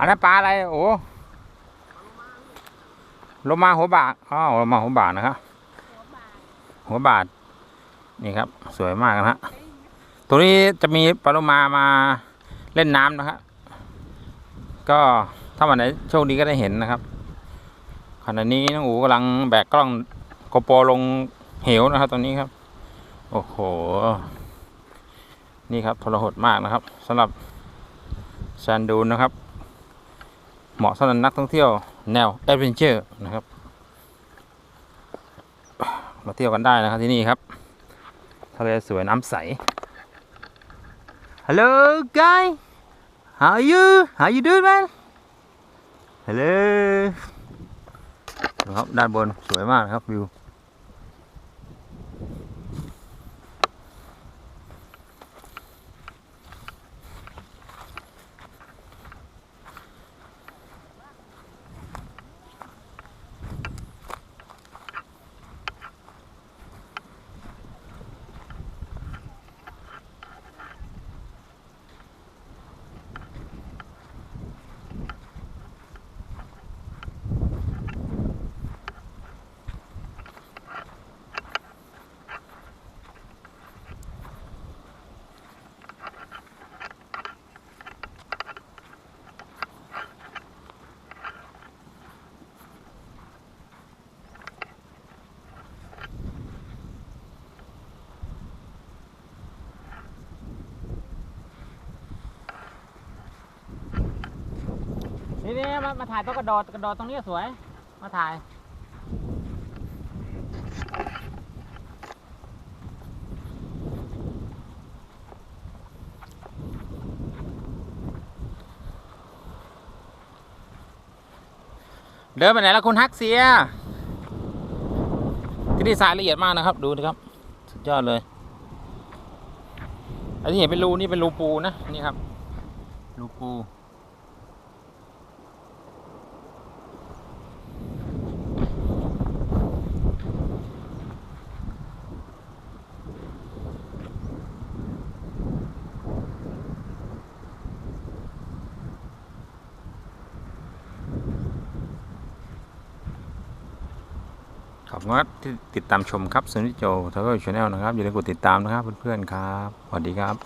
อันนั้นปลาอะไรโอ้โลมาหัวบาทอ๋อโลมาหัวบาทนะครับหัวบาทนี่ครับ สวยมากนะฮะตัวนี้จะมีปลาโลมามาเล่นน้ำนะครับก็ถ้าวันไหนโชคดีก็ได้เห็นนะครับขณะนี้น้องอูกำลังแบกกล้องโกโปรลงเหวนะครับตอนนี้ครับ โอ้โห นี่ครับทรหดมากนะครับสำหรับแซนดูนนะครับ เหมาะสำหรับนักท่องเที่ยวแนวแอดเวนเจอร์นะครับ มาเที่ยวกันได้นะครับที่นี่ครับทะเลสวยน้ำใส Hello guy How are you How you doing man Hello ครับด้านบนสวยมากนะครับวิว นี่นี่มามาถ่ายต้นกระโดดกระโดดตรงนี้สวย มาถ่ายเดินไปไหนแล้วคุณฮักเซีย ที่นี่ทรายละเอียดมากนะครับ ดูนะครับ สุดยอดเลยอันที่เห็นเป็นรูนี่เป็นรูปูนะนี่ครับรูปู อบคุณครับที่ติดตามชมครับสนิทโจทาวเวลชาแนลนะครับอย่าลืมกดติดตามนะครับเพื่อนๆครับสวัสดีครับ